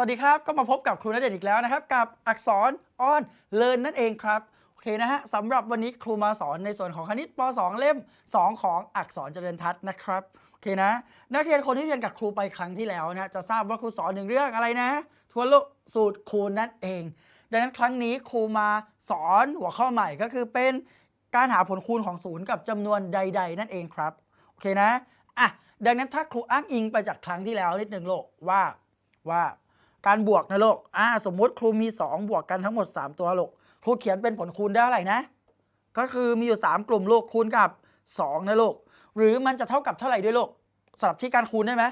สวัสดีครับ ก็มาพบกับครูณเดชน์อีกแล้วนะครับ กับอักษรออนเลินนั่นเองครับ โอเคนะฮะสำหรับวันนี้ครูมาสอนในส่วนของคณิตป .2 เล่ม 2 ของอักษรเจริญทัศน์นะครับ โอเคนะ นักเรียนคนที่เรียนกับครูไปครั้งที่แล้วนะจะทราบว่าครูสอนหนึ่งเรื่องอะไรนะทวนโลกสูตรคูณนั่นเอง ดังนั้นครั้งนี้ครูมาสอนหัวข้อใหม่ก็คือเป็นการหาผลคูณของศูนย์กับจำนวนใด ๆ นั่นเองครับโอเคนะอะดังนั้นถ้าครูอ้างอิงไปจากครั้งที่แล้วนิดหนึ่งโลกว่าว่า การบวกนะลูกอ่าสมมุติครูมี 2 บวกกันทั้งหมด 3 ตัวลูกครูเขียนเป็นผลคูณได้อะไรนะ ก็คือมีอยู่ 3 กลุ่มลูกคูณกับ 2 นะลูกหรือมันจะเท่ากับเท่าไหร่ด้วยลูกสำหรับที่การคูณได้ไหม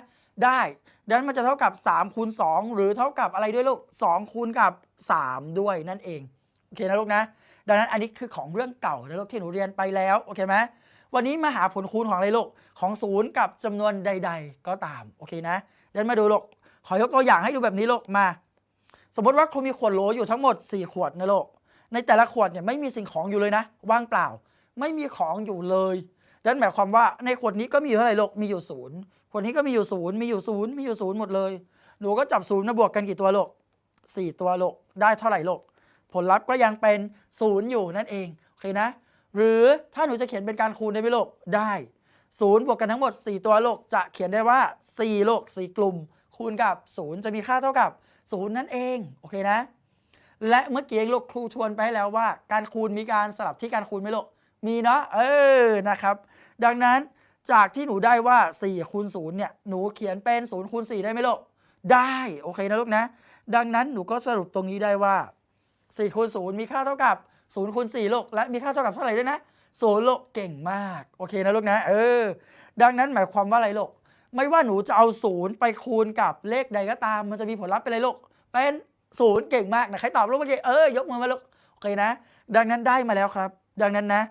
ได้ดังนั้นมันจะเท่ากับ3คูณ2หรือเท่ากับอะไรด้วยลูก2คูณกับ 3 ด้วยนั่นเองโอเคนะลูกนะ ดังนั้นอันนี้คือของเรื่องเก่านะลูกที่หนูเรียนไปแล้วโอเคไหมวันนี้มาหาผลคูณของอะไรลูกของศูนย์กับจำนวนใด ๆ ก็ตามโอเคนะดังนั้นมาดูลูก ขอยกตัวอย่างให้ดูแบบนี้โลกมา สมมติว่าครูมีขวดโหลอยู่ทั้งหมด 4 ขวดนะลูกในแต่ละขวดเนี่ยไม่มีสิ่งของอยู่เลยนะ ว่างเปล่า ไม่มีของอยู่เลยนั่นหมายความว่าในขวดนี้ก็มีอยู่เท่าไหร่โลกมีอยู่ศูนย์ขวดนี้ก็มีอยู่ศูนย์มีอยู่ศูนย์มีอยู่ศูนย์หมดเลย หนูก็จับศูนย์มาบวกกันกี่ตัวโลกสี่ตัวโลกได้เท่าไหร่โลก ผลลัพธ์ก็ยังเป็นศูนย์อยู่นั่นเองโอเคนะ หรือถ้าหนูจะเขียนเป็นการคูณได้ไหมโลกได้ศูนย์บวกกันทั้งหมด 4 ตัวโลกจะเขียนได้ว่า 4 โลก 4 กลุ่ม คูณกับ 0 จะมีค่าเท่ากับ 0 นั่นเอง โอเคนะ และเมื่อกี้ลูกครูทวนไปให้แล้วว่า การคูณมีการสลับที่การคูณไหมลูกมีเนาะเออนะครับ ดังนั้นจากที่หนูได้ว่า4คูณ0เนี่ยหนูเขียนเป็น0คูณ4ได้ไหมลูกได้โอเคนะลูกนะ ดังนั้นหนูก็สรุปตรงนี้ได้ว่า4คูณ0มีค่าเท่ากับ0คูณ4ลูกและมีค่าเท่ากับเท่าไหร่ด้วยนะศูนย์ลูกเก่งมาก โอเคนะลูกนะ เออ ดังนั้นหมายความว่าอะไรลูก ไม่ว่าหนูจะเอาศูนย์ไปคูณกับเลขใดก็ตาม มันจะมีผลลัพธ์เป็นอะไรลูก เป็นศูนย์เก่งมากนะใครตอบลูกเมื่อกี้เออยกมือมาลูกโอเคนะ ดังนั้นได้มาแล้วครับ ดังนั้นนะ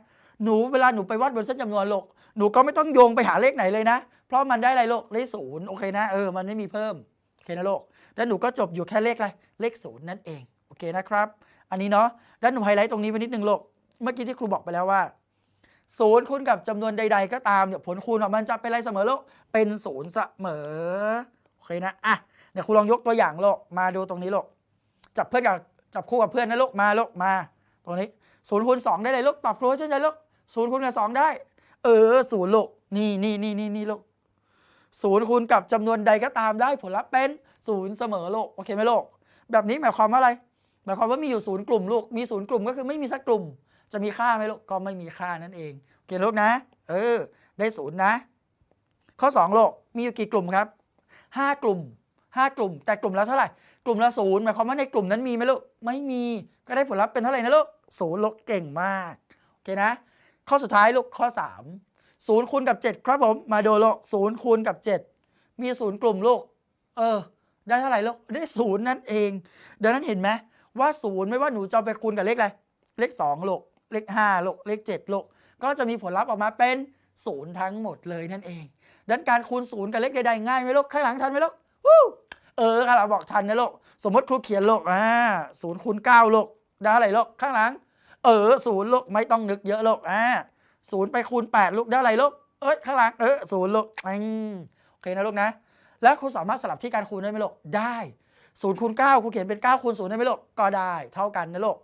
หนูเวลาหนูไปวัดบนเส้นจำนวนลูกหนูก็ไม่ต้องโยงไปหาเลขไหนเลยนะ เพราะมันได้อะไรลูกเลขศูนย์โอเคนะเออมันไม่มีเพิ่มโอเคนะลูกแล้วหนูก็จบอยู่แค่เลขอะไรเลขศูนย์นั่นเองโอเคนะครับ อันนี้เนาะแล้วหนูไฮไลท์ตรงนี้ไปนิดนึงลูกเมื่อกี้ที่ครูบอกไปแล้วว่า ศูนย์คูณกับจำนวนใด ๆ ก็ตามเนี่ยผลคูณของมันจะเป็นอะไรเสมอโลกเป็นศูนย์เสมอโอเคนะอะเดี๋ยวครูลองยกตัวอย่างโลกมาดูตรงนี้โลกจับเพื่อนกับจับคู่กับเพื่อนนะลูกมาโลกมา ตรงนี้ศูนย์คูณสองได้เลยลูกตอบครูเช่นไรลูกศูนย์คูณกับสองได้ เออศูนย์ลูกนี่นี่นี่นี่นี่ลูกศูนย์คูณกับจำนวนใดก็ตามได้ผลลัพธ์เป็นศูนย์เสมอโลกโอเคไหมโลกแบบนี้หมายความว่าอะไรหมายความว่ามีอยู่ศูนย์กลุ่มลูกมีศูนย์กลุ่มก็คือไม่มีสักกลุ่ม จะมีค่าไหมลูกก็ไม่มีค่านั่นเองโอเคลูกนะ เออ ได้ศูนย์นะ ข้อ2โลกมีอยู่กี่กลุ่มครับ5กลุ่ม5 กลุ่ม แต่กลุ่มละเท่าไหร่กลุ่มละศูนย์หมายความว่าในกลุ่มนั้นมีไหมลูกไม่มีก็ได้ผลลัพธ์เป็นเท่าไหร่นะลูกศูนย์ลูกเก่งมากโอเคนะ ข้อสุดท้ายลูกข้อ3ศูนย์คูณกับ 7 ครับผมมาดูลูกศูนย์คูณกับ 7 มีศูนย์กลุ่มลูกเออ ได้เท่าไหร่ลูกได้ศูนย์นั่นเอง ดังนั้นเห็นไหมว่าศูนย์ไม่ว่าหนูจะไปคูณกับเลขอะไร เลข2โลก เลข5โลกเลข7โลกก็จะมีผลลัพธ์ออกมาเป็นศูนย์ทั้งหมดเลยนั่นเอง ดังนั้นการคูณศูนย์กับเลขใดๆง่ายไหมลูกข้างหลังทันไหมลูกวู้เออข้างหลังบอกทันนะลูกสมมติครูเขียนโลกอ่าศูนย์คูณเก้าโลกได้อะไรโลกข้างหลัง เออศูนย์โลกไม่ต้องนึกเยอะโลกอ่าศูนย์ไปคูณแปดลูกได้อะไรลูกเอ้ยข้างหลังเออศูนย์โลกอืมโอเคนะลูกนะ แล้วครูสามารถสลับที่การคูณได้ไหมลูกได้ศูนย์คูณเก้าครูเขียนเป็นเก้าคูณศูนย์ได้ไหมลูกก็ได้ เท่ากันนะลูก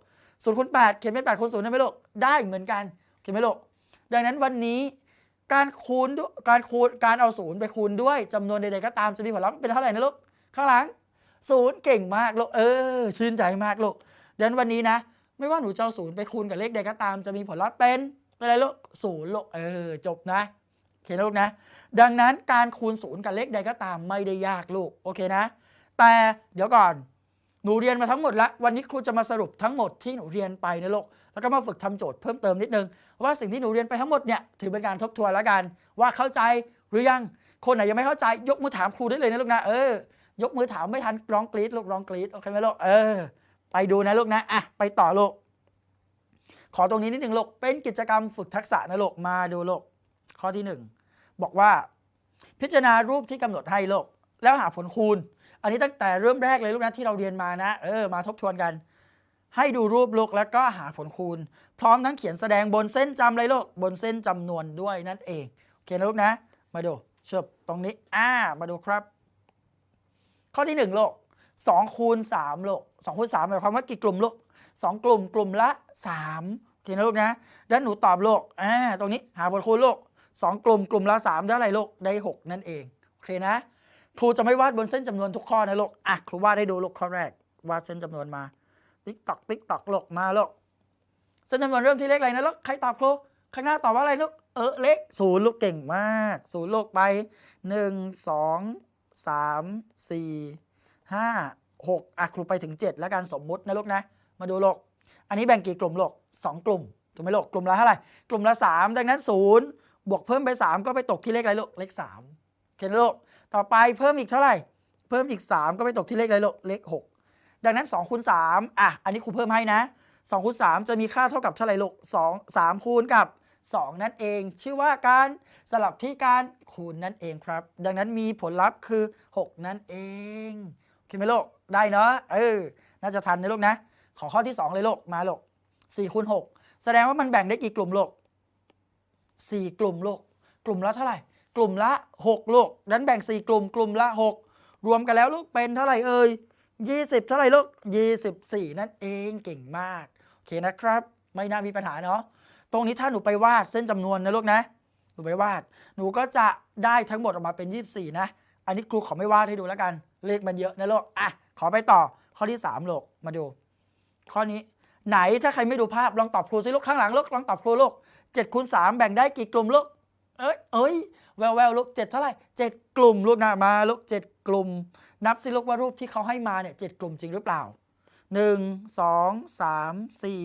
ศูนย์คูณแปดเขียนเป็นแปดคูณศูนย์ได้ไหมลูกได้เหมือนกันเขียนไหมลูกดังนั้นวันนี้การคูณด้วยการคูณการเอาศูนย์ไปคูณด้วยจำนวนใดๆก็ตามจะมีผลลัพธ์เป็นเท่าไหร่นะลูกข้างหลังศูนย์เก่งมากลูกเออ ชื่นใจมากลูกดังนั้นวันนี้นะ ไม่ว่าหนูจะเอาศูนย์ไปคูณกับเลขใดก็ตาม จะมีผลลัพธ์เป็นเป็นอะไรลูกศูนย์ลูกเออจบนะโอเคนลูกนะ ดังนั้นการคูณศูนย์กับเลขใดก็ตามไม่ได้ยากลูกโอเคนะ แต่เดี๋ยวก่อน หนูเรียนมาทั้งหมดแล้ววันนี้ครูจะมาสรุปทั้งหมดที่หนูเรียนไปในะลูกแล้วก็มาฝึกทำโจทย์เพิ่มเติมนิดนึง ว่าสิ่งที่หนูเรียนไปทั้งหมดเนี่ยถือเป็นการทบทวนแล้วกัน ว่าเข้าใจหรือยังคนไหนยังไม่เข้าใจ ยกมือถามครูได้เลยนะลูกนะเออยกมือถามไม่ทันร้องกรี๊ดลูกร้องกรี๊ดโอเคไหมลูกเออ ไปดูนะลูกนะอะไปต่อลูกขอตรงนี้นิดนึงลูกเป็นกิจกรรมฝึกทักษะนะลูกมาดูลูกข้อที่หนึ่งบอกว่า พิจารณารูปที่กำหนดให้ลูกแล้วหาผลคูณ อันนี้ตั้งแต่เริ่มแรกเลยลูกนะที่เราเรียนมานะ เออ มาทบทวนกัน ให้ดูรูปลูกแล้วก็หาผลคูณ พร้อมทั้งเขียนแสดงบนเส้นจำเลยลูกบนเส้นจำนวนด้วยนั่นเองโอเคนะลูกนะ มาดูเชิบตรงนี้อ่ามาดูครับ ข้อที่หนึ่งลูก2คูณ3ลูก2คูณ3หมายความว่ากี่กลุ่มลูก2กลุ่มกลุ่มละ 3โอเคนะลูกนะแล้วหนูตอบลูกอ่าตรงนี้หาผลคูณลูก2กลุ่มกลุ่มละ3ได้อะไรลูกได้ 6 นั่นเองโอเคนะ ครูจะไม่วาดบนเส้นจำนวนทุกข้อนะลูกอะครูวาดให้ดูลูกข้อแรกวาดเส้นจำนวนมาติ๊กตอกติ๊กตอกลูกมาลูกเส้นจำนวนเริ่มที่เลขอะไรนะลูกใครตอบครูข้างหน้าตอบว่าอะไรลูกเออเลขศูนย์ลูกเก่งมากศูนย์ลูกไปหนึ่งสองสามสี่ห้าหกอะครูไปถึงเจ็ดแล้วกันสมมุตินะลูกนะ มาดูลูกอันนี้แบ่งกี่กลุ่มลูกสองกลุ่มถูกไหมลูกกลุ่มละเท่าไหร่กลุ่มละสามดังนั้นศูนย์บวกเพิ่มไปสามก็ไปตกที่เลขอะไรลูกเลขสาม โอเคนลูกต่อไปเพิ่มอีกเท่าไหร่ เพิ่มอีก 3 ก็ไปตกที่เลขอะไรลูกเลข 6 ดังนั้น2คูณ3อะอันนี้ครูเพิ่มให้นะ2คูณ3จะมีค่าเท่ากับเท่าไหร่ลูก2 3คูณกับ 2 นั่นเอง ชื่อว่าการสลับที่การคูณนั่นเองครับ ดังนั้นมีผลลัพธ์คือ 6 นั่นเองโอเคไหมลูกได้เนาะเออน่าจะทันนะลูกนะ ขอข้อที่ 2 เลยลูกมาลูก4คูณ6แสดงว่ามันแบ่งได้กี่กลุ่มลูก4กลุ่มลูกกลุ่มละเท่าไหร่ กลุ่มละ 6 ลูก นั้นแบ่ง 4 กลุ่มกลุ่มละ 6 รวมกันแล้วลูกเป็นเท่าไหร่เอ่ย20 เท่าไหร่ลูก 24 นั่นเองเก่งมาก โอเคนะครับ ไม่น่ามีปัญหาเนาะตรงนี้ถ้าหนูไปวาดเส้นจำนวนนะลูกนะ หนูไปวาด หนูก็จะได้ทั้งหมดออกมาเป็น 24 นะ อันนี้ครูขอไม่วาดให้ดูแล้วกัน เลขมันเยอะนะลูกอะขอไปต่อข้อที่3ลูกมาดู ข้อนี้ไหนถ้าใครไม่ดูภาพลองตอบครูสิลูกข้างหลังลูกลองตอบครูลูก7คูณ3แบ่งได้กี่กลุ่มลูกเอ้ยเอ้ย แววแววลูกเจ็ดเท่าไหร่เจ็ดกลุ่มลูกนะมาลูกเจ็ดกลุ่ม นับสิลูกว่ารูปที่เขาให้มาเนี่ยเจ็ดกลุ่มจริงหรือเปล่าหนึ่งสองสามสี่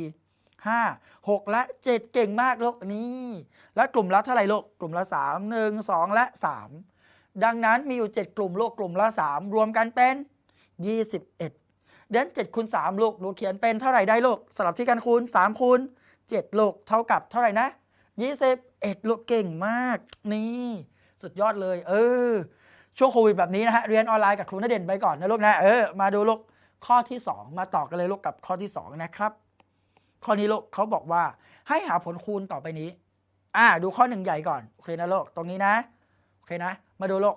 ห้าหกและเจ็ดเก่งมากลูกนี่แล้วกลุ่มละเท่าไหร่ลูกกลุ่มละสามหนึ่งสองและสามดังนั้นมีอยู่เจ็ดกลุ่มลูกกลุ่มละสามรวมกันเป็นยี่สิบเอ็ดเดือนเจ็ดคูณสามลูกหนูเขียนเป็นเท่าไหร่ได้ลูกสลับที่การคูณสามคูณเจ็ดลูกเท่ากับเท่าไหร่นะ ยี่สิบเอ็ดลูกเก่งมาก นี่ สุดยอดเลย เออ ช่วงโควิดแบบนี้นะฮะ เรียนออนไลน์กับครูณเด่นไปก่อนนะลูกนะ เออ มาดูลูกข้อที่ 2 มาต่อกันเลยลูกกับข้อที่ 2 นะครับ ข้อนี้ลูกเขาบอกว่าให้หาผลคูณต่อไปนี้ อ่า ดูข้อหนึ่งใหญ่ก่อน โอเคนะลูก ตรงนี้นะ โอเคนะ มาดูลูก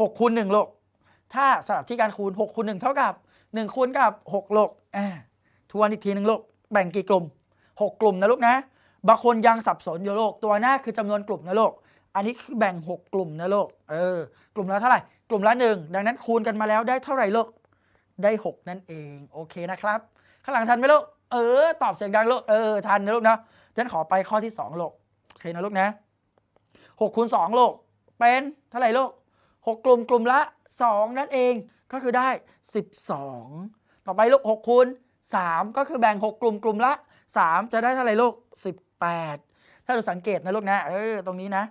หกคูณหนึ่งลูก ถ้าสลับที่การคูณ6คูณ1เท่ากับ1คูณกับ6ลูกอ่าทวนอีกทีหนึ่งลูก แบ่งกี่กลุ่ม 6 กลุ่มนะลูกนะ บางคนยังสับสนอยู่โลก ตัวหน้าคือจำนวนกลุ่มนะโลก อันนี้คือแบ่ง 6 กลุ่มนะโลก เออ กลุ่มละเท่าไหร่ กลุ่มละหนึ่งดังนั้นคูณกันมาแล้วได้เท่าไหร่โลก ได้ 6 นั่นเอง โอเคนะครับ ข้างหลังทันไหมโลก เออ ตอบเสียงดังโลก เออ ทันนะลูกนะดังนั้นขอไปข้อที่2ลูกโอเคนะลูกนะ6คูณ2ลูกเป็นเท่าไหร่โลก 6 กลุ่มกลุ่มละ 2 นั่นเอง ก็คือได้ 12 ต่อไปลูก6คูณ3ก็คือแบ่ง 6 กลุ่มกลุ่มละ 3 จะได้เท่าไหร่ลูก 8 ถ้าเราสังเกตนะลูกนะเออตรงนี้นะ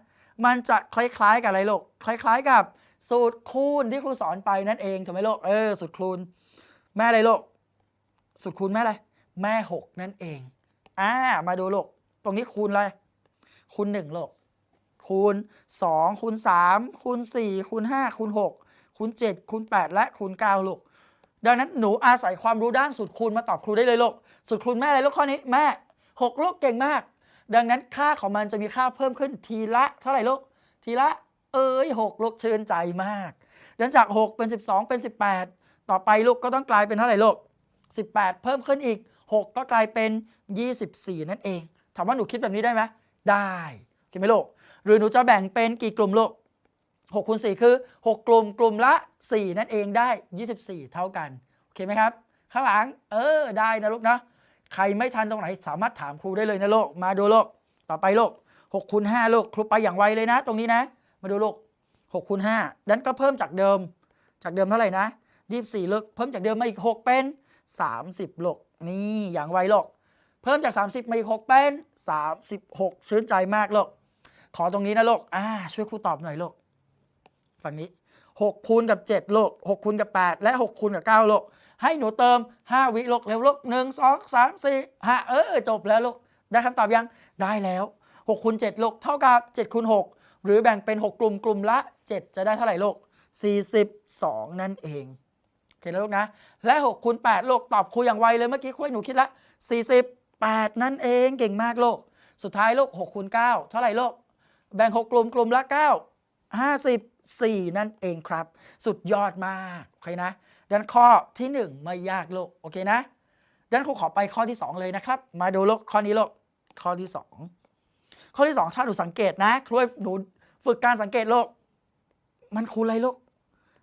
มันจะคล้ายๆกับอะไรลูกคล้าย ๆ กับสูตรคูณที่ครูสอนไปนั่นเองถูกไหมลูกเออสูตรคูณแม่อะไรลูกสูตรคูณแม่อะไรแม่ 6 นั่นเองอ่ามาดูลูกตรงนี้คูณอะไรคูณ1ลูกคูณ 2 คูณ 3 คูณ 4 คูณ 5 คูณ 6 คูณ 7 คูณ 8 และคูณ9ลูกดังนั้นหนูอาศัยความรู้ด้านสูตรคูณมาตอบครูได้เลยลูกสูตรคูณแม่อะไรลูกข้อนี้แม่ 6 ลูกเก่งมาก ดังนั้นค่าของมันจะมีค่าเพิ่มขึ้นทีละเท่าไหร่ลูก ทีละ เอ้ย6ลูกเชิญใจมากดังนั้นจาก 6 เป็น 12 เป็น 18 ต่อไปลูกก็ต้องกลายเป็นเท่าไหร่ลูก 18 เพิ่มขึ้นอีก 6 ก็กลายเป็น 24 นั่นเอง ถามว่าหนูคิดแบบนี้ได้ไหมได้ใช่ไหมลูก หรือหนูจะแบ่งเป็นกี่กลุ่มลูก6คูณ4คือ 6 กลุ่มกลุ่มละ 4 นั่นเองได้ 24 เท่ากัน โอเคไหมครับ ข้างหลัง เออ ได้นะลูกนะ ใครไม่ทันตรงไหน สามารถถามครูได้เลยนะโลก มาดูโลก ต่อไปโลก6คูณ5ลูกครูไปอย่างไวเลยนะ ตรงนี้นะ มาดูโลก6คูณ5นั้นก็เพิ่มจากเดิม จากเดิมเท่าไหร่นะ24ลูกเพิ่มจากเดิมมาอีก 6 เป็น 30ลูกนี่อย่างไวโลก เพิ่มจาก 30มาอีก6เป็น 36 ชื่นใจมากโลก ขอตรงนี้นะโลกอ่าช่วยครูตอบหน่อยโลกฝั่งนี้6คูณกับ7โลก6คูณกับ 8 และ6คูณกับ9โลก ให้หนูเติม 5 วิโลกเร็วโลก1 2 3 4 5เออจบแล้วลูก ได้คำตอบยังได้แล้ว6คูณ7โลกเท่ากับ7คูณ6หรือแบ่งเป็น 6 กลุ่มกลุ่มละ 7 จะได้เท่าไหร่โลก42 นั่นเองโอเคแล้วลูกนะ และ6คูณ8โลกตอบครูอย่างไวเลยเมื่อกี้ครูให้หนูคิดละ 48 นั่นเองเก่งมากโลกสุดท้ายโลก6คูณ9เท่าไหร่โลกแบ่ง 6 กลุ่มกลุ่มละ 9 54 นั่นเองครับ สุดยอดมากโอเคนะ ดังนั้นข้อทีหนึ่1 ไม่ยากลูกโอเคนะดังนั้นครูขอไปข้อที่ 2 เลยนะครับ มาดูลูกข้อนี้ลูกข้อที่ 2 ข้อที่ 2 ถ้าหนูสังเกตนะครูให้หนูฝึกการสังเกตลูกมันคูณอะไรลูก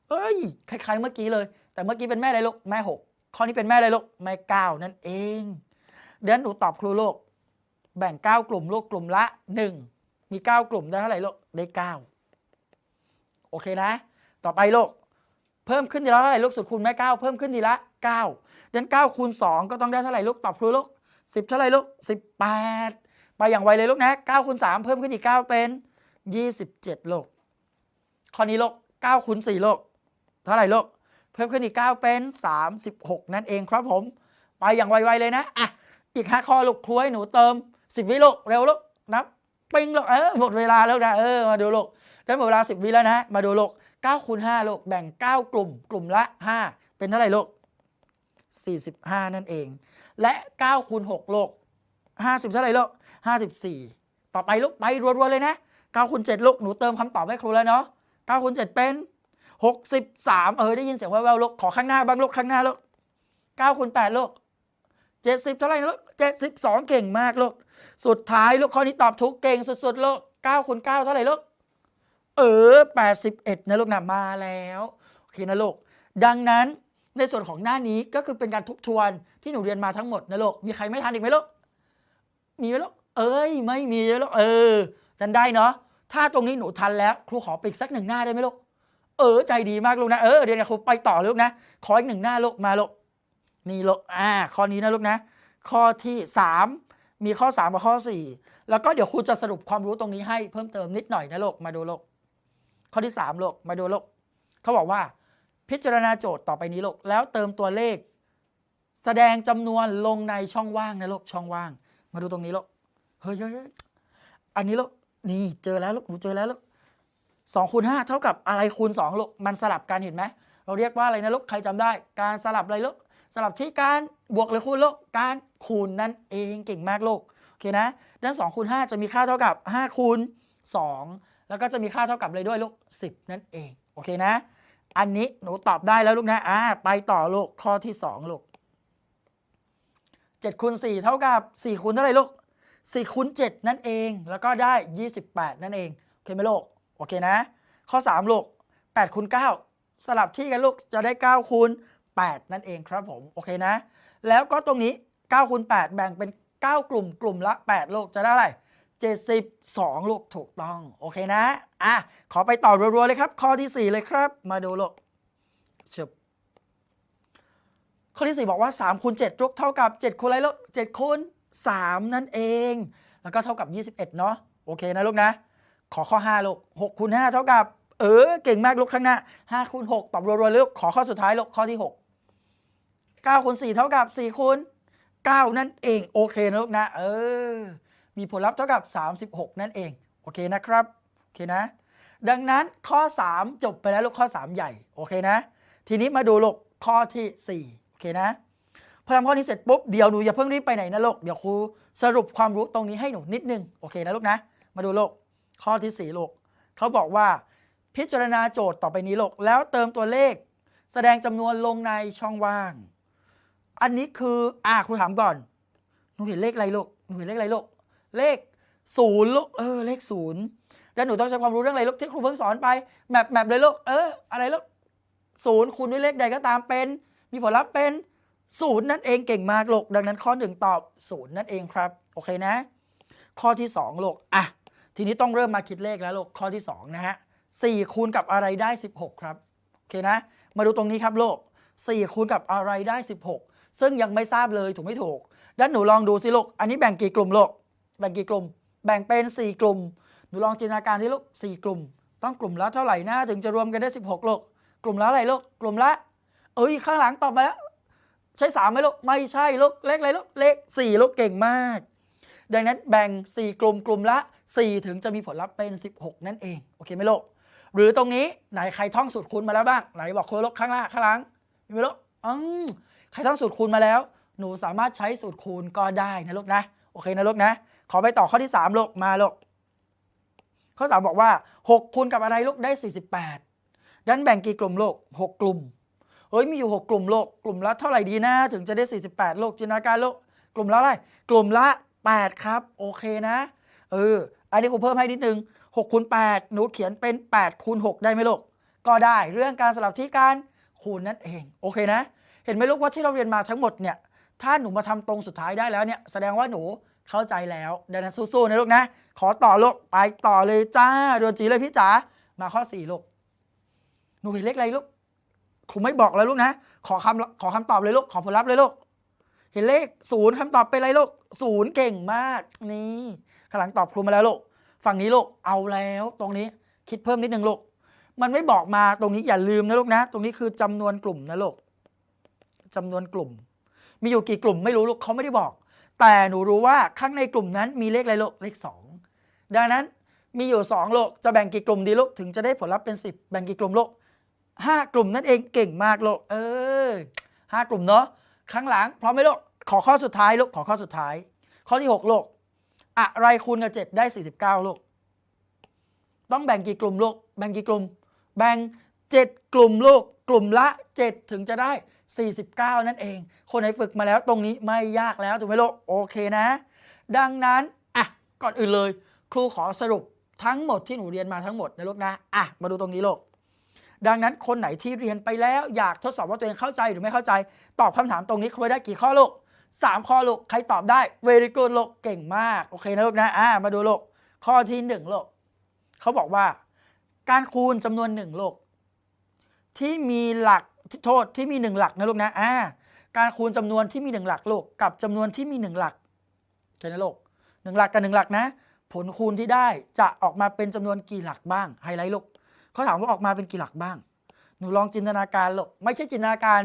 เอ้ยคล้ายๆเมื่อกี้เลย แต่เมื่อกี้เป็นแม่อะไรลูกแม่ 6 ข้อนี้เป็นแม่อะไรลูกแม่9นั่นเองเดี๋ยวหนูตอบครูลูกแบ่ง 9 กลุ่มลูกกลุ่มละ 1 มี 9 กลุ่มได้เท่าไหร่ลูกได้ 9 โอเคนะ ต่อไปลูก เพิ่มขึ้นทีละเท่าไหร่ลูกสุดคูณแม่9เพิ่มขึ้นทีละ9เดือน9คูณ2ก็ต้องได้เท่าไหร่ลูกตอบครูลูก10 เท่าไหร่ลูก 18 ไปอย่างไวเลยลูกนะ9คูณ3เพิ่มขึ้นอีก 9 เป็น 27ลูกข้อนี้ลูก9คูณ4ลูกเท่าไหร่ลูกเพิ่มขึ้นอีก 9 เป็น 36 นั่นเองครับผม ไปอย่างไวๆเลยนะอะอีก5ข้อลูกครูให้หนูเติม 10 วิลูกเร็วลูกนับปิ้งลูกเออหมดเวลาแล้วนะเออมาดูลูกได้หมดเวลา 10 วิแล้วนะ มาดูลูก 9คูณ5ลูกแบ่ง 9 กลุ่ม กลุ่มละ 5 เป็นเท่าไหร่ลูก 45 นั่นเอง และ9คูณ6ลูก50 เท่าไหร่ลูก54 ต่อไปลูกไปรัวๆเลยนะ9คูณ7ลูกหนูเติมคำตอบให้ครูแล้วเนาะ9คูณ7เป็น 63 เออได้ยินเสียงแว่วๆลูกขอข้างหน้าบ้างลูกข้างหน้าลูก9คูณ8ลูก70 เท่าไหร่ลูก72 เก่งมากลูกสุดท้ายลูกข้อนี้ตอบถูกเก่งสุดๆลูก9คูณ9เท่าไหร่ลูก เออ 81 นะลูกนะมาแล้ว โอเคนะลูก ดังนั้นในส่วนของหน้านี้ก็คือเป็นการทบทวนที่หนูเรียนมาทั้งหมดนะลูก มีใครไม่ทันอีกไหมลูก มีไหมลูก เอ้ย ไม่มีเลยลูก เออทันได้เนาะ ถ้าตรงนี้หนูทันแล้ว ครูขอไปอีกสักหนึ่งหน้าได้ไหมลูก เออ ใจดีมากลูกนะ เออเดี๋ยวนะครูไปต่อลูกนะ ขออีกหนึ่งหน้าลูก มาลูก นี่ลูก อ่า ข้อนี้นะลูกนะ ข้อที่ 3 มีข้อ 3 กับข้อ 4 แล้วก็เดี๋ยวครูจะสรุปความรู้ตรงนี้ให้เพิ่มเติมนิดหน่อยนะลูก มาดูลูก ข้อที่3ลูกมาดูโลก เขาบอกว่าพิจารณาโจทย์ต่อไปนี้โลก แล้วเติมตัวเลข แสดงจำนวนลงในช่องว่างนะลูกช่องว่าง มาดูตรงนี้โลก เฮ้ยเฮ้ยยอันนี้โลก นี่เจอแล้วลูกหนูเจอแล้วลูกสองคูณห้าเท่ากับอะไรคูณสองลูกมันสลับกันเห็นไหม เราเรียกว่าอะไรนะลูกใครจำได้ การสลับอะไรลูกสลับที่การบวกหรือคูณลูกการคูณนั่นเอง เก่งมากลูกโอเคนะ ด้าน2คูณ5จะมีค่าเท่ากับ5คูณ2 แล้วก็จะมีค่าเท่ากับเลยด้วยลูก 10 นั่นเอง โอเคนะ อันนี้หนูตอบได้แล้วลูกนะอ่าไปต่อลูกข้อที่ 2 ลูก7คูณ4เท่ากับ 4คูณเท่าไหร่ลูก4คูณ7นั่นเอง แล้วก็ได้ 28 นั่นเอง โอเคไหมลูก โอเคนะ ข้อ 3 ลูก8คูณ9สลับที่กันลูกจะได้9คูณ8นั่นเองครับผม โอเคนะ แล้วก็ตรงนี้9คูณ8แบ่งเป็น 9 กลุ่มกลุ่มละ 8 ลูกจะได้อะไร 72 ลูกถูกต้อง โอเคนะ อะ ขอไปต่อรัวๆเลยครับ ข้อที่ 4 เลยครับ มาดูลูกชึบข้อที่ 4 บอกว่า3คูณ7ลูกเท่ากับ 7คูณอะไรลูก7คูณ3 นั่นเอง แล้วก็เท่ากับ 21 เนาะโอเคนะลูกนะ ขอข้อ 5 ลูก6คูณ5เท่ากับ เออ เก่งมากลูกข้างหน้า5คูณ6ตอบรัวๆลยลูกขอข้อสุดท้ายลูกข้อที่ 6 9คูณ4เท่ากับ4คูณ9นั่นเอง โอเคนะลูกนะ เออ มีผลลัพธ์เท่ากับ 36 นั่นเอง โอเคนะครับ โอเคนะ ดังนั้นข้อ 3 จบไปแล้วลูกข้อ 3 ใหญ่ โอเคนะ ทีนี้มาดูลูกข้อที่ 4 โอเคนะ พอทำข้อนี้เสร็จปุ๊บ เดี๋ยวหนูอย่าเพิ่งรีบไปไหนนะลูก เดี๋ยวครูสรุปความรู้ตรงนี้ให้หนูนิดนึง โอเคนะลูกนะ มาดูลูกข้อที่4ลูกเขาบอกว่าพิจารณาโจทย์ต่อไปนี้ลูกแล้วเติมตัวเลข แสดงจำนวนลงในช่องว่าง อันนี้คืออ่าครูถามก่อน หนูเห็นเลขอะไรลูก หนูเห็นเลขอะไรลูก เลขศูนย์ลูกเออเลขศูนย์แล้วหนูต้องใช้ความรู้เรื่องอะไรลูกที่ครูเพิ่งสอนไปแมปแมปเลยลูกเอออะไรลูกศูนย์คูณด้วยเลขใดก็ตามเป็น มีผลลัพธ์เป็นศูนย์นั่นเองเก่งมากลูกดังนั้นข้อหนึ่งตอบศูนย์นั่นเองครับ โอเคนะ ข้อที่สองลูกอะทีนี้ต้องเริ่มมาคิดเลขแล้วลูกข้อที่สองนะฮะสี่คูณกับอะไรได้ 16 ครับ โอเคนะ มาดูตรงนี้ครับลูก4คูณกับอะไรได้ 16 ซึ่งยังไม่ทราบเลยถูกไม่ถูก ด้านหนูลองดูสิลูก อันนี้แบ่งกี่กลุ่มลูก แบ่งกี่กลุ่ม แบ่งเป็น 4 กลุ่มหนูลองจินตนาการที่ลูก4กลุ่ม ต้องกลุ่มละเท่าไหร่นะถึงจะรวมกันได้ 16ลูกกลุ่มละอะไรลูกกลุ่มละ เอ้ยข้างหลังตอบมาแล้ว ใช่3ไหมลูกไม่ใช่ลูกเลขอะไรลูกเลข4ลูกเก่งมาก ดังนั้นแบ่ง 4 กลุ่มกลุ่มละ 4 ถึงจะมีผลลัพธ์เป็น 16 นั่นเองโอเคไหมลูกหรือตรงนี้ไหนใครท่องสูตรคูณมาแล้วบ้างไหนบอกครูลบข้างหน้าข้างหลังมีไหมลูกอืมใครท่องสูตรคูณมาแล้ว หนูสามารถใช้สูตรคูณก็ได้นะลูกนะ โอเคนะลูกนะ ขอไปต่อข้อที่ 3ลูกมาลูกข้อสามบอกว่า 6 คูณกับอะไรลูกได้ 48ดันแบ่งกี่กลุ่มลูก6 กลุ่มเฮ้ยมีอยู่ 6 กลุ่มโลกกลุ่มละเท่าไหร่ดีนะ ถึงจะได้ 48 โลกจินตนาการโลกกลุ่มละอะไร กลุ่มละ 8 ครับ โอเคนะเอออันนี้ครูเพิ่มให้นิดนึง6คูณ8หนูเขียนเป็น8คูณ6ได้ไหมลูกก็ได้เรื่องการสลับที่การคูณนั่นเองโอเคนะ เห็นไหมลูกว่าที่เราเรียนมาทั้งหมดเนี่ยถ้าหนูมาทำตรงสุดท้ายได้แล้วเนี่ยแสดงว่าหนู เข้าใจแล้วดังนั้นสู้ๆนะลูกนะ ขอต่อลูกไปต่อเลยจ้าดวนจีเลยพี่จ๋ามาข้อ4ลูกหนูเห็นเลขอะไรลูกครูไม่บอกแล้วลูกนะ ขอคำขอคำตอบเลยลูกขอผลลัพธ์เลยลูกเห็นเลขศูนย์คำตอบเป็นอะไรลูกศูนย์เก่งมากนี่ข้างหลังตอบครูมาแล้วลูกฝั่งนี้ลูกเอาแล้วตรงนี้คิดเพิ่มนิดนึงลูกมันไม่บอกมาตรงนี้อย่าลืมนะลูกนะ ตรงนี้คือจำนวนกลุ่มนะลูกจำนวนกลุ่ม มีอยู่กี่กลุ่มไม่รู้ลูกเขาไม่ได้บอก แต่หนูรู้ว่าข้างในกลุ่มนั้นมีเลขอะไรลูกเลขสองดังนั้นมีอยู่สองลูกจะแบ่งกี่กลุ่มดีลูกถึงจะได้ผลลัพธ์เป็นสิบแบ่งกี่กลุ่มลูกห้ากลุ่มนั่นเองเก่งมากลูกเออห้ากลุ่มเนาะข้างหลังพร้อมไหมลูกขอข้อสุดท้ายลูกขอข้อสุดท้าย ข้อที่หกลูกอะไรคูณกับเจ็ดได้สี่สิบเก้าลูกต้องแบ่งกี่กลุ่มลูกแบ่งกี่กลุ่ม แบ่งเจ็ดกลุ่มลูกกลุ่มละเจ็ดถึงจะได้ 49 นั่นเอง คนไหนฝึกมาแล้วตรงนี้ไม่ยากแล้วถูกไหมลูกโอเคนะ ดังนั้นอะก่อนอื่นเลย ครูขอสรุปทั้งหมดที่หนูเรียนมาทั้งหมดนะลูกนะอะมาดูตรงนี้ลูกดังนั้นคนไหนที่เรียนไปแล้วอยากทดสอบว่าตัวเองเข้าใจหรือไม่เข้าใจ ตอบคำถามตรงนี้ครูได้กี่ข้อลูกสามข้อลูกใครตอบได้ very good ลูกเก่งมากโอเคนะลูกนะอ่ามาดูลูกข้อที่หนึ่งลูกเขาบอกว่า การคูณจำนวนหนึ่งลูกที่มีหลัก โทษที่มีหนึ่งหลักนะลูกนะอ่าการคูณจำนวนที่มีหนึ่งหลักลูกกับจำนวนที่มีหนึ่งหลักโอเคนะลูกหนึ่งหลักกับหนึ่งหลักนะ ผลคูณที่ได้จะออกมาเป็นจำนวนกี่หลักบ้างไฮไลท์ลูกเขาถามว่าออกมาเป็นกี่หลักบ้าง หนูลองจินตนาการลูกไม่ใช่จินตนาการ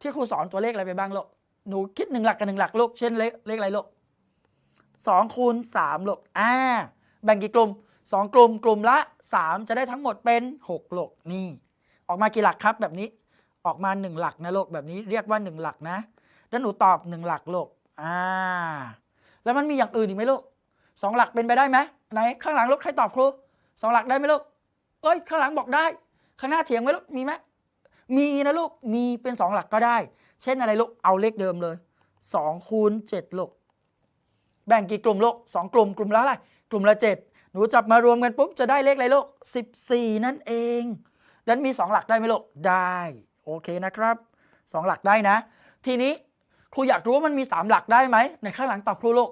ที่ครูสอนตัวเลขอะไรไปบ้างลูกหนูคิดหนึ่งหลักกับหนึ่งหลักลูกเช่นเลขเลขอะไรลูกสองคูณสามลูกอ่าแบ่งกี่กลุ่มสองกลุ่มกลุ่มละสามจะได้ทั้งหมดเป็นหกลูกนี่ ออกมากี่หลักครับแบบนี้ ออกมาหนึ่งหลักนะลูกแบบนี้เรียกว่าหนึ่งหลักนะแล้วหนูตอบหนึ่งหลักลูกอ่า แล้วมันมีอย่างอื่นอีกไหมลูกสองหลักเป็นไปได้ไหมไหนข้างหลังลูกใครตอบครูสองหลักได้ไหมลูกเอ้ยข้างหลังบอกได้ ข้างหน้าเถียงไหมลูกมีไหมมีนะลูกมีเป็นสองหลักก็ได้ เช่นอะไรลูกเอาเลขเดิมเลยสองคูณเจ็ดลูกแบ่งกี่กลุ่มลูกสองกลุ่มกลุ่มละอะไรกลุ่มละเจ็ดหนูจับมารวมกันปุ๊บจะได้เลขอะไรลูกสิบสี่นั่นเองดันมีสองหลักได้ไหมลูกได้ โอเคนะครับสองหลักได้นะ ทีนี้ครูอยากรู้ว่ามันมีสามหลักได้ไหมในข้างหลังตอบครูลูก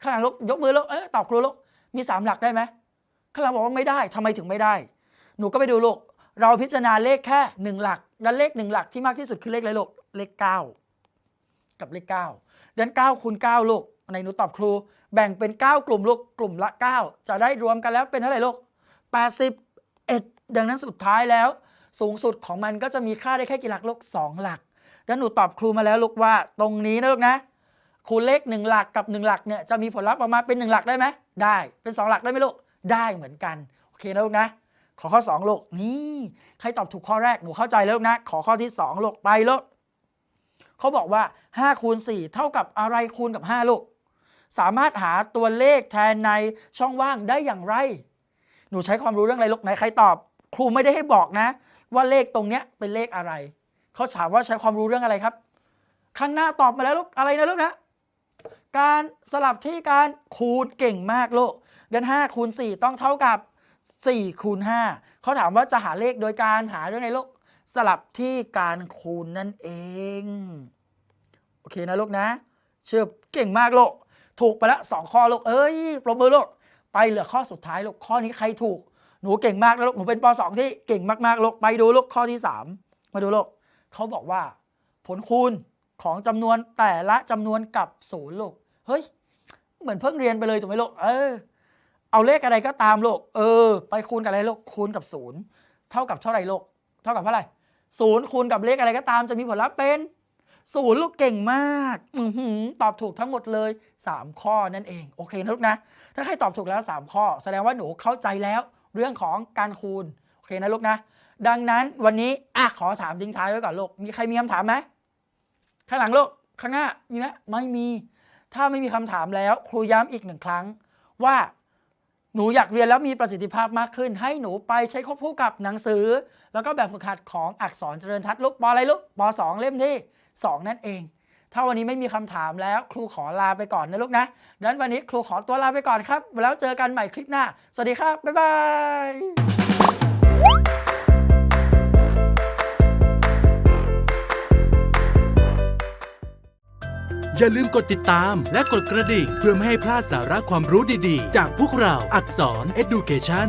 ข้างหลังลกยกมือลูกเออตอบครูลูกมีสามหลักได้ไหมข้างหลังบอกว่าไม่ได้ทำไมถึงไม่ได้ หนูก็ไปดูลูกเราพิจารณาเลขแค่หนึ่งหลัก และเลขหนึ่งหลักที่มากที่สุดคือเลขอะไรลูกเลขเก้ากับเลขเก้าดังนั้นเก้าคูณเก้าลูกในหนูตอบครู แบ่งเป็น 9 กลุ่มลูกกลุ่มละ 9 จะได้รวมกันแล้วเป็นเท่าไหร่ลูก81 ดังนั้นสุดท้ายแล้ว สูงสุดของมันก็จะมีค่าได้แค่กี่หลักลูก2หลัก แล้วหนูตอบครูมาแล้วลูกว่าตรงนี้นะลูกนะคูณเลขหนึ่งหลักกับหนึ่งหลักเนี่ยจะมีผลลัพธ์ออกมาเป็นหนึ่งหลักได้ไหมได้ เป็นสองหลักได้ไหมลูกได้เหมือนกันโอเคนะลูกนะ ขอข้อ 2ลูกนี่ใครตอบถูกข้อแรกหนูเข้าใจแล้วลูกนะ ขอข้อที่2ลูกไปลูกเขาบอกว่า5คูณ4เท่ากับอะไรคูณกับ5ลูกสามารถหาตัวเลขแทนในช่องว่างได้อย่างไร หนูใช้ความรู้เรื่องอะไรลูกไหนใครตอบ ครูไม่ได้ให้บอกนะ ว่าเลขตรงเนี้ยเป็นเลขอะไร เขาถามว่าใช้ความรู้เรื่องอะไรครับ ข้างหน้าตอบมาแล้วลูกอะไรนะลูกนะ การสลับที่การคูณเก่งมากลูกเดือน5คูณ4 ต้องเท่ากับ4คูณ5เขาถามว่าจะหาเลขโดยการหาเรื่องในลูกสลับที่การคูณนั่นเอง โอเคนะลูกนะเชื่อเก่งมากลูกถูกไปแล้วสองข้อลูกเอ้ยปรบมือลูกไปเหลือข้อสุดท้ายลูกข้อนี้ใครถูก หนูเก่งมากนะลูกหนูเป็นป .2 ที่เก่งมากๆลูกไปดูลูกข้อที่ 3 มาดูลูกเขาบอกว่า ผลคูณของจำนวนแต่ละจำนวนกับศูนย์ลูกเฮ้ย เหมือนเพิ่งเรียนไปเลยถูกไหมลูกเออ เอาเลขอะไรก็ตามลูกเออ ไปคูณกับอะไรลูกคูณกับศูนย์เท่ากับเท่าไหร่ลูกเท่ากับเท่าไหร่ศูนย์คูณกับเลขอะไรก็ตามจะมีผลลัพธ์เป็นศูนย์ลูกเก่งมากอือหือตอบถูกทั้งหมดเลย 3 ข้อนั่นเอง โอเคนะลูกนะ ถ้าใครตอบถูกแล้ว 3 ข้อ แสดงว่าหนูเข้าใจแล้ว เรื่องของการคูณโอเคนะลูกนะ ดังนั้นวันนี้อะขอถามทิ้งท้ายไว้ก่อนลูกมีใครมีคำถามไหมข้างหลังลูกข้างหน้ามีไหมไม่มี ถ้าไม่มีคำถามแล้ว ครูย้ำอีกหนึ่งครั้งว่าหนูอยากเรียนแล้วมีประสิทธิภาพมากขึ้น ให้หนูไปใช้ควบคู่กับหนังสือ แล้วก็แบบฝึกหัดของอักษรเจริญทัศน์ลูกปออะไรลูกปสองเล่มที่ 2 นั่นเอง ถ้าวันนี้ไม่มีคำถามแล้วครูขอลาไปก่อนนะลูกนะดังนั้นวันนี้ครูขอตัวลาไปก่อนครับ แล้วเจอกันใหม่คลิปหน้า สวัสดีครับ บ๊ายบายอย่าลืมกดติดตามและกดกระดิ่ง เพื่อไม่ให้พลาดสาระความรู้ดีๆ จากพวกเราอักษร Education